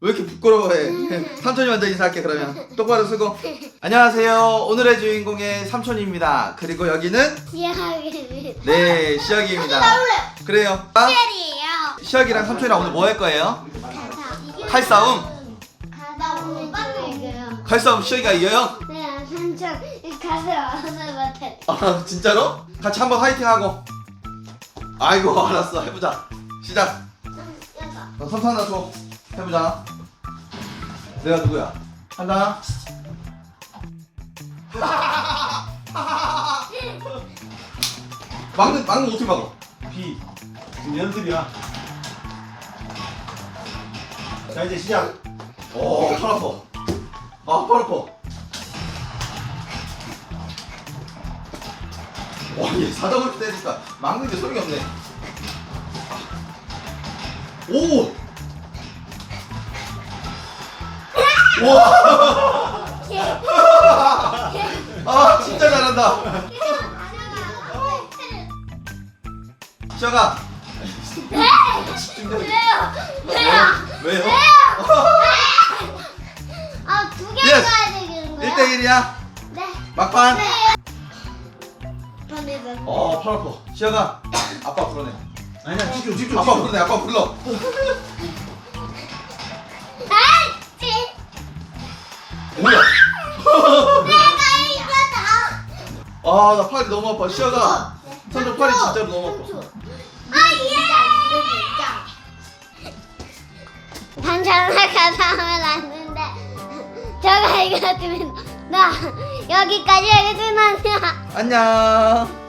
왜 이렇게 부끄러워해? 삼촌이 먼저 인사할게 그러면 똑바로 쓰고 안녕하세요 오늘의 주인공의 삼촌입니다 그리고 여기는 시작하겠습니다. 네 시혁이입니다 그래요 아, 텔이에요. 시혁이랑 삼촌이랑 오늘 뭐 할 거예요? 칼싸움? 가다 오늘 이겨요. 칼싸움 시혁이가 이겨요? 네, 삼촌 가서 오늘 못해. 아 진짜로? 같이 한번 화이팅하고 아이고 알았어 해보자 시작 어, 삼촌 하나 줘 해보자. 내가 누구야? 한다. 막는 막는 어떻게 막어? B 지금 연습이야. 자 이제 시작. 오 팔 아파 아 팔 아파 와 얘 사정을 때리니까 막는 게 소용이 없네. 오 아 진짜 잘한다 시아가 집중돼 왜요? 왜요? 아, 두개 Yes. 가야 되는 거야? 1대1이야 네. 막판 반대다. 어, 팔 아파. 시아가 아빠 불러내. 아니야 집중 집중 아빠 불러내. 아빠 불러. 뭐야? 내가 이거다. 아, 나 팔이 너무 아파. 시아가 선조 팔이 진짜로 너무 아파. 아, 예. 단장을 가사하면 안 되는데 제가 이겼으면 나 여기까지 하겠지만요. 안녕.